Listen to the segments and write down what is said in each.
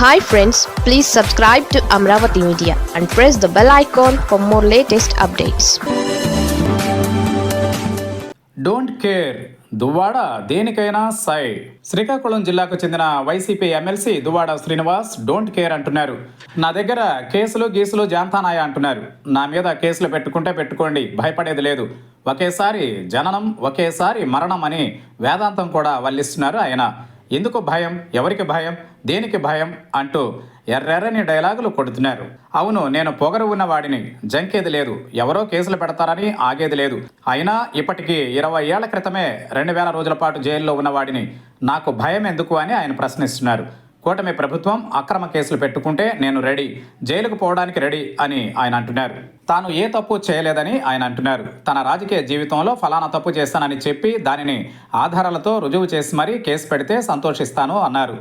Hi friends please subscribe to Amaravati media and press the bell icon for more latest updates don't care Duvvada దేనికైనా సై. శ్రీకాకుళం జిల్లాకు చెందిన YCP MLC Duvvada Srinivas don't care అంటున్నారు. నా దగ్గర కేసులు గీసులు జాంతానాయ అంటున్నారు. నా మీద కేసులు పెట్టుకుంటే పెట్టుకోండి భయపడేది లేదు. ఒకేసారి జననం ఒకేసారి మరణం అని వేదాంతం కూడా వల్లిస్తున్నారు ఆయన. ఎందుకు భయం? ఎవరికి భయం? దేనికి భయం? అంటూ ఎర్రెర్రని డైలాగులు కొడుతున్నారు. అవును నేను పొగరు ఉన్నవాడిని జంకేది లేదు. ఎవరో కేసులు పెడతారని ఆగేది లేదు. అయినా ఇప్పటికీ ఇరవై ఏళ్ళ క్రితమే రెండు వేల రోజుల పాటు జైల్లో ఉన్నవాడిని నాకు భయం ఎందుకు అని ఆయన ప్రశ్నిస్తున్నారు. కూటమి ప్రభుత్వం అక్రమ కేసులు పెట్టుకుంటే నేను రెడీ జైలుకు పోవడానికి రెడీ అని ఆయన అంటున్నారు. తాను ఏ తప్పు చేయలేదని ఆయన అంటున్నారు. తన రాజకీయ జీవితంలో ఫలానా తప్పు చేస్తానని చెప్పి దానిని ఆధారాలతో రుజువు చేసి మరీ కేసు పెడితే సంతోషిస్తాను అన్నారు.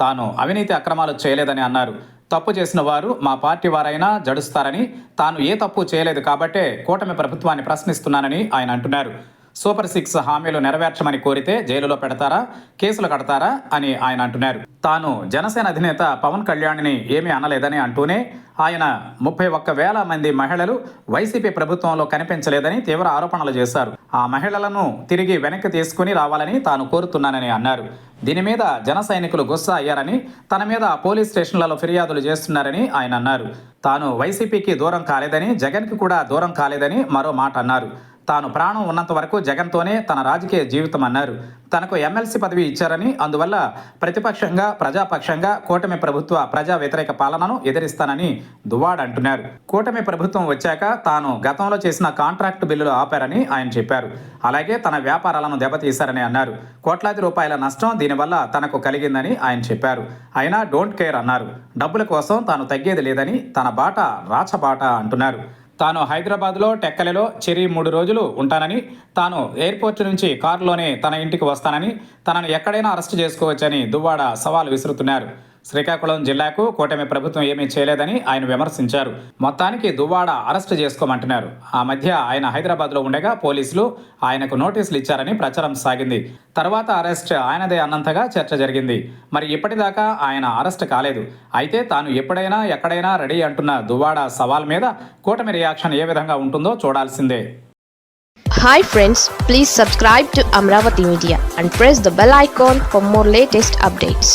తాను అవినీతి అక్రమాలు చేయలేదని అన్నారు. తప్పు చేసిన వారు మా పార్టీ వారైనా జడుస్తారని తాను ఏ తప్పు చేయలేదు కాబట్టే కూటమి ప్రభుత్వాన్ని ప్రశ్నిస్తున్నానని ఆయన అంటున్నారు. సూపర్ సిక్స్ హామీలు నెరవేర్చమని కోరితే జైలులో పెడతారా? కేసులు కడతారా? అని ఆయన అంటున్నారు. తాను జనసేన అధినేత పవన్ కళ్యాణ్ని ఏమీ అనలేదని అంటూనే ఆయన ముప్పై ఒక్క వేల మంది మహిళలు వైసీపీ ప్రభుత్వంలో కనిపించలేదని తీవ్ర ఆరోపణలు చేశారు. ఆ మహిళలను తిరిగి వెనక్కి తీసుకుని రావాలని తాను కోరుతున్నానని అన్నారు. దీని మీద జన సైనికులు గుస్సా అయ్యారని తన మీద పోలీస్ స్టేషన్లలో ఫిర్యాదులు చేస్తున్నారని ఆయన అన్నారు. తాను వైసీపీకి దూరం కాలేదని జగన్కి కూడా దూరం కాలేదని మరో మాట అన్నారు. తాను ప్రాణం ఉన్నంత వరకు జగన్తోనే తన రాజకీయ జీవితం అన్నారు. తనకు ఎమ్మెల్సీ పదవి ఇచ్చారని అందువల్ల ప్రతిపక్షంగా ప్రజాపక్షంగా కూటమి ప్రభుత్వ ప్రజా వ్యతిరేక పాలనను ఎదిరిస్తానని దువాడ్ అంటున్నారు. కూటమి ప్రభుత్వం వచ్చాక తాను గతంలో చేసిన కాంట్రాక్ట్ బిల్లులు ఆపారని ఆయన చెప్పారు. అలాగే తన వ్యాపారాలను దెబ్బతీశారని అన్నారు. కోట్లాది రూపాయల నష్టం దీనివల్ల తనకు కలిగిందని ఆయన చెప్పారు. అయినా డోంట్ కేర్ అన్నారు. డబ్బుల కోసం తాను తగ్గేది లేదని తన బాట రాచబాట అంటున్నారు. తాను హైదరాబాద్లో టెక్కలిలో చెరి మూడు రోజులు ఉంటానని తాను ఎయిర్పోర్ట్ నుంచి కారులోనే తన ఇంటికి వస్తానని తనను ఎక్కడైనా అరెస్ట్ చేసుకోవచ్చని దువ్వాడ సవాల్ విసురుతున్నారు. శ్రీకాకుళం జిల్లాకు కూటమి ప్రభుత్వం ఏమీ చేయలేదని ఆయన విమర్శించారు. మొత్తానికి దువ్వాడ అరెస్ట్ చేసుకోమంటున్నారు. ఆ మధ్య ఆయన హైదరాబాద్లో ఉండగా పోలీసులు ఆయనకు నోటీసులు ఇచ్చారని ప్రచారం సాగింది. తర్వాత అరెస్ట్ ఆయనదే అన్నంతగా చర్చ జరిగింది. మరి ఇప్పటిదాకా ఆయన అరెస్ట్ కాలేదు. అయితే తాను ఎప్పుడైనా ఎక్కడైనా రెడీ అంటున్న దువ్వాడ సవాల్ మీద కూటమి రియాక్షన్ ఏ విధంగా ఉంటుందో చూడాల్సిందే. Hi friends please subscribe to Amaravati media and press the bell icon for more latest updates